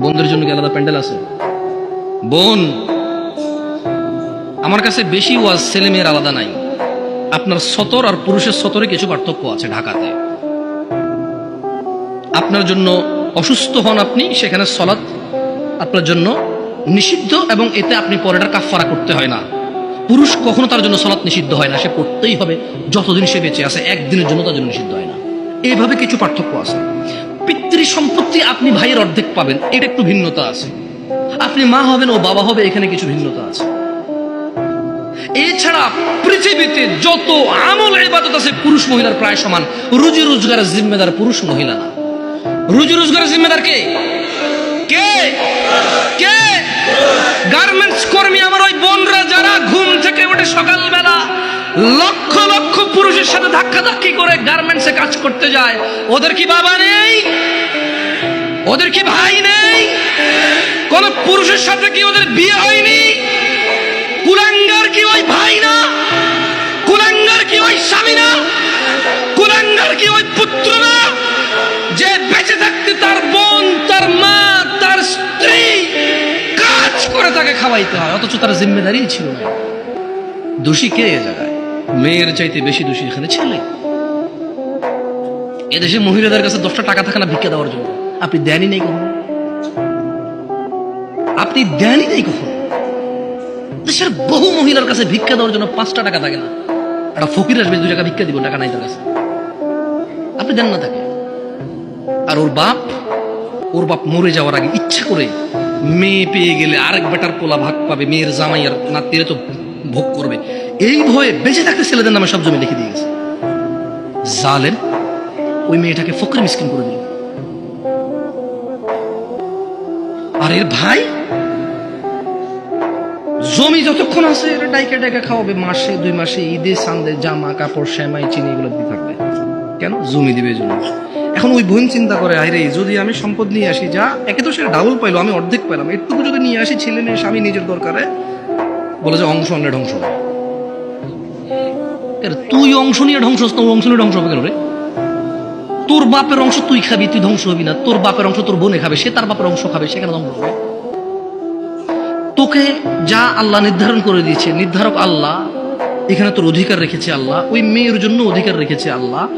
বোনদের জন্য কি আলাদা প্যান্ডেল আছে? বোন, আমার কাছে বেশি ওয়াজ ছেলে মেয়ের আলাদা নাই। আপনার সতর আর পুরুষের সতরে কিছু পার্থক্য আছে ঢাকাতে। আপনার জন্য অসুস্থ হন আপনি, সেখানে সলাৎ আপনার জন্য নিষিদ্ধ এবং এতে আপনি পরেটার কাফারা করতে হয় না। পুরুষ কখনো তার জন্য সলাৎ নিষিদ্ধ হয় না, সে করতেই হবে, যতদিন সে বেঁচে আছে, একদিনের জন্য তার জন্য নিষিদ্ধ হয় না। এইভাবে কিছু পার্থক্য আছে। পিতৃ সম্পত্তি আপনি ভাইয়ের অর্ধেক পাবেন, এটা একটু ভিন্নতা আছে। আপনি মা হবেন ও বাবা হবে, এখানে কিছু ভিন্নতা আছে। এছাড়া পৃথিবীতে যত আমল ইবাদত আছে, পুরুষ মহিলার প্রায় সমান। রুজি রোজগারের জিম্মেদার পুরুষ মহিলা না। রুজি রোজগারের জিম্মেদার কে? কে? কে? গার্মেন্টস কর্মী আমার ওই বোনরা যারা ঘুম থেকে উঠে সকালবেলা লক্ষ লক্ষ পুরুষের সাথে ধাক্কা ধাক্কি করে গার্মেন্টসে কাজ করতে যায়, ওদের কি বাবা নেই? ওদের কি ভাই নেই? কোন পুরুষের সাথে কি ওদের বিয়ে হয়নি? কুলাঙ্গার কি ওই ভাই না? কুলাঙ্গার কি ওই স্বামী না? কুলাঙ্গার কি ওই পুত্র না? যে বেঁচে থাকতে তার বোন, তার মা, তার স্ত্রী কাজ করে তাকে খাওয়াইতে হয়, অথচ তার জিম্মেদারি ছিল না। দোষী কে জায়গায়? মেয়ের চাইতে বেশি দোষী এখানে ছেলে। এদেশে মহিলাদের কাছে দশটা টাকা থাকে না ভিক্ষা দেওয়ার জন্য। আপনি দেনই নেই কখনো? আপনি দেনই নেই কখনো? দেশের বহু মহিলার কাছে ভিক্ষা দেওয়ার জন্য পাঁচটা টাকা থাকে না। একটা ফকির আসবে, দুই টাকা ভিক্ষা দিব, টাকা নাই তার কাছে। আপনি দেন না তাকে। আর ওর বাপ ওর বাপ মরে যাওয়ার আগে ইচ্ছা করে মেয়ে পেয়ে গেলে আরেক বেটার পোলা ভাগ পাবে, মেয়ের জামাই আর না নাতিরে তো ভোগ করবে। এই ভয়ে বেঁচে থাকতে ছেলেদের নামে সব জমি লিখে দিয়ে গেছে। জালেম, ওই মেয়েটাকে ফকরে মিসকিন করে দিল। এর ভাই? জমি যতক্ষণ আছে এটা ডাইকে ডাইকে খাওয়াবে, মাসে, দুই মাসে, ঈদে, সান্দে, জামা, কাপড়, শ্যামাই, চিনি, এগুলো দিয়ে থাকবে। কেন? জমি দিবে জন্য। এখন ওই বোন চিন্তা করে আরে যদি আমি সম্পদ নিয়ে আসি, যা। একে তো সে ডাবল পাইলো, আমি অর্ধেক পেলাম একটুকু যদি নিয়ে আসি, ছেলে মেয়ে, স্বামী নিজের দরকারে, বলে যে অংশ অন্য ধ্বংস। তুই অংশ নিয়ে ধ্বংস অংশ নিয়ে ধ্বংস হবে কেন রে? তোর বাপের অংশ তুই খাবি, তুই ধ্বংস হবি না। তোর বাপের অংশ তোর বোনে খাবে, সে তার বাপের অংশ খাবে, সেখানে ধ্বংস হবে। তোকে যা আল্লাহ নির্ধারণ করে দিয়েছে, নির্ধারক আল্লাহ, এখানে তোর অধিকার রেখেছে আল্লাহ, ওই মেয়ের জন্য অধিকার রেখেছে আল্লাহ।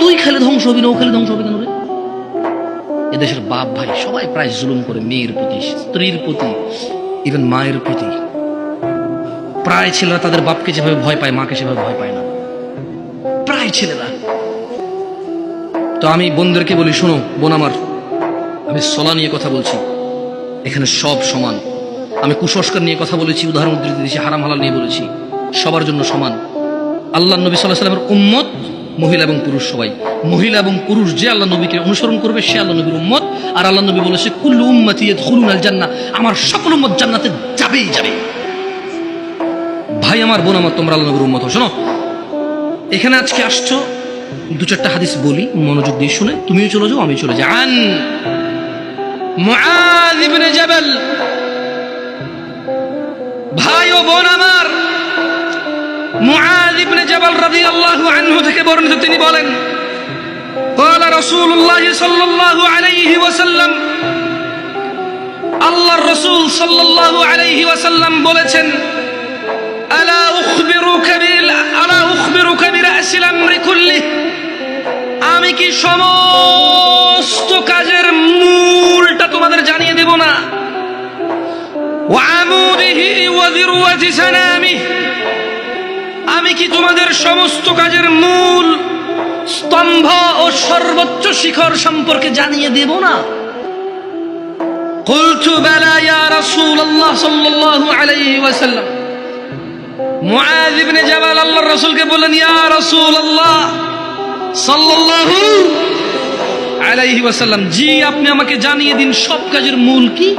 তুই খেলে ধ্বংস হবি না, ও খেলে ধ্বংস হবে কেন রে? এদেশের বাপ ভাই সবাই প্রায় জুলুম করে, মেয়ের প্রতি, স্ত্রীর প্রতি ইভেন মায়ের প্রতি। প্রায় ছেলেরা তাদের বাপকে যেভাবে ভয় পায়, মাকে সেভাবে ভয় পায় না। প্রায় ছেলেরা। তো আমি বোনদেরকে বলি, শোনো, বোন আমার, আমি সলা নিয়ে কথা বলছি। এখানে সব সমান। আমি কুসংস্কার নিয়ে কথা বলেছি, উদাহরণ উদ্ধৃতি দিয়েছি, হারাম হালাল নিয়ে বলেছি। সবার জন্য সমান। আল্লাহ নবী সাল্লাহ সাল্লামের উম্মত, মহিলা এবং পুরুষ সবাই। মহিলা এবং পুরুষ যে আল্লাহ নবীকে অনুসরণ করবে, সে আল্লাহ নবীর উম্মত। আর আল্লাহ নবী বলেছে, কুল্লু উম্মতি খুলুন আল জান্না আমার সকল উম্মত জান্নাতে যাবেই যাবে। ভাই আমার, বোন আমার, তোমরা আল্লাহ নবীর উম্মত। শোনো, এখানে আজকে আসছো দু চারটা হাদিস বলি মনোযোগ দিয়ে শুনে তুমিও চলে যাও আমি চলে যাই আন মুআয ইবনে জাবাল ভাই ও বোন আমার মুআয ইবনে জাবাল রাদিয়াল্লাহু আনহু থেকে বর্ণিত তিনি বলেন قال رسول الله صلى الله عليه وسلم আল্লাহর রাসূল সাল্লাল্লাহু আলাইহি ওয়াসাল্লাম বলেছেন আলা উখবিরুকা বিল আলা উখবিরুকা বিরাসিল আমরি কুল্লিহি আমি কি সমস্ত কাজের মূলটা তোমাদের জানিয়ে দেব না ওয়ামুদিহি ওয়া যিরওয়াতি সানামিহি আমি কি তোমাদের সমস্ত কাজের মূল স্তম্ভ ও সর্বোচ্চ শিখর সম্পর্কে জানিয়ে দেব না قلت بلى يا رسول الله صلى الله عليه وسلم মুআয ইবনে জাবাল আল্লাহর রাসূলকে বললেন ইয়া রাসূলুল্লাহ সাল্লাল্লাহু আলাইহি ওয়াসাল্লাম, জি, আপনি আমাকে জানিয়ে দিন, সব কাজের মূল কি?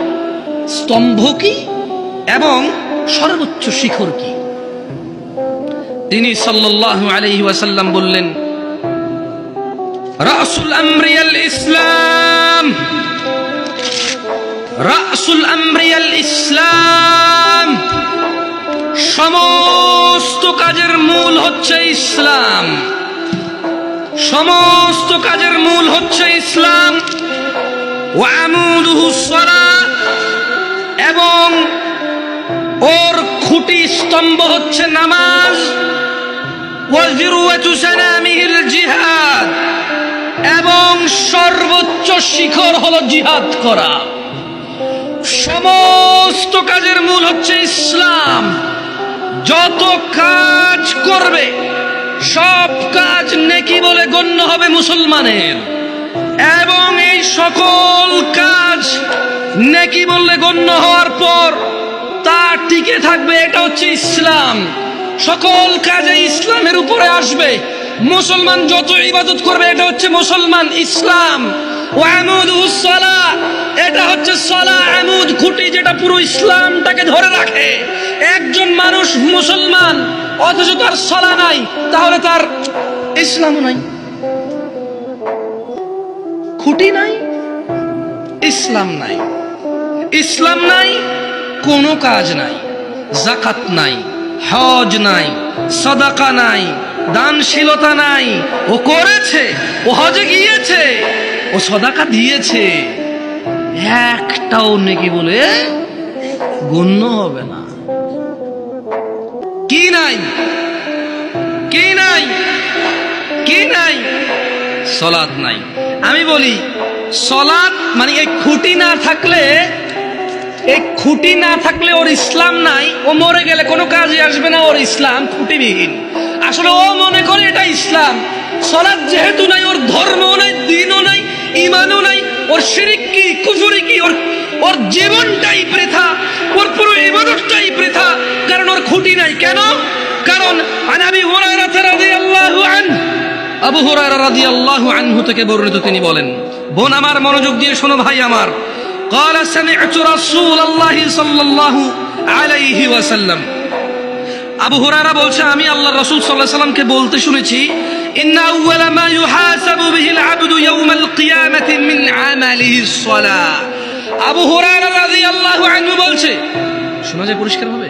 স্তম্ভ কি? এবং সর্বোচ্চ শিখর কি? তিনি সাল্লাল্লাহু আলাইহি ওয়াসাল্লাম বললেন, রাসুল আমরিয়াল ইসলাম, রাসুল আমরিয়াল ইসলাম, সমস্ত কাজের মূল হচ্ছে ইসলাম। সমস্ত কাজের মূল হচ্ছে ইসলাম। এবং ওর খুঁটি স্তম্ভ হচ্ছে নামাজ। জিহাদ। এবং সর্বোচ্চ শিখর হলো জিহাদ করা। সমস্ত কাজের মূল হচ্ছে ইসলাম। যত কাজ করবে সব কাজ নেকি বলে গণ্য হবে মুসলমানের। এবং এই সকল কাজ নেকি বললে গণ্য হওয়ার পর তা টিকে থাকবে, এটা হচ্ছে ইসলাম। সকল কাজে ইসলামের উপরে আসবে। মুসলমান যত ইবাদত করবে, এটা হচ্ছে মুসলমান ইসলাম। এটা হচ্ছে সলা আমুদ খুঁটি যেটা পুরো ইসলামটাকে ধরে রাখে। একজন মানুষ মুসলমান, অথচ তার সলা নাই, তাহলে তার ইসলামও নাই। খুঁটি নাই, ইসলাম নাই। ইসলাম নাই, কোনো কাজ নাই। জাকাত নাই, হজ নাই, সদাকা নাই, দানশীলতা নাই। ও করেছে, ও হজে গিয়েছে, ও সদাকা দিয়েছে। একটাও নেকি বলে গণ্য হবে না। কি নাই? কি নাই? কি নাই? সলাদ নাই। আমি বলি সলাদ মানে এই খুঁটি না থাকলে, এই খুঁটি না থাকলে ওর ইসলাম নাই, ও মরে গেলে কোনো কাজে আসবে না ওর ইসলাম, খুঁটিবিহীন। আসলে ও মনে করে এটা ইসলাম। সলাদ যেহেতু নাই, ওর ধর্মও নাই, দিনও নাই ইমানও নাই ওর শিরিক কি কুফুরি কি ওর ওর জীবনটাই বৃথা ওর পুরো ইবাদতটাই বৃথা কারণ ওর খুঁটি নাই কেন কারণ আনাবি হুরায়রা রাদিয়াল্লাহু আনহু আবু হুরায়রা রাদিয়াল্লাহু আনহু থেকে বর্ণিত তিনি বলেন বোন আমার মনোযোগ দিয়ে শোনো ভাই আমার قال سمعت رسول الله صلى الله عليه وسلم আবু হুরারা বলছে, আমি আল্লাহ রাসূল আলাইহি সাল্লামকে বলতে শুনেছি আবু হুরারা রাদিয়াল্লাহু আনহু বলছে, শোনা যায় পরিষ্কার হবে